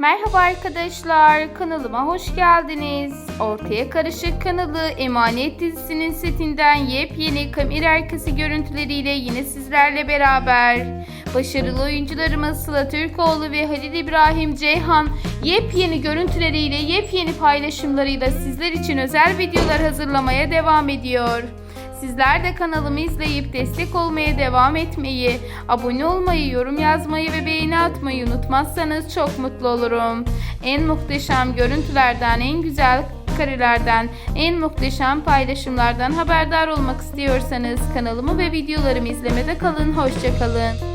Merhaba arkadaşlar, kanalıma hoş geldiniz. Ortaya Karışık kanalı Emanet dizisinin setinden yepyeni kamera arkası görüntüleriyle yine sizlerle beraber. Başarılı oyuncularımız Sıla Türkoğlu ve Halil İbrahim Ceyhan yepyeni görüntüleriyle, yepyeni paylaşımlarıyla sizler için özel videolar hazırlamaya devam ediyor. Sizler de kanalımı izleyip destek olmaya devam etmeyi, abone olmayı, yorum yazmayı ve beğeni atmayı unutmazsanız çok mutlu olurum. En muhteşem görüntülerden, en güzel karelerden, en muhteşem paylaşımlardan haberdar olmak istiyorsanız kanalımı ve videolarımı izlemede kalın. Hoşçakalın.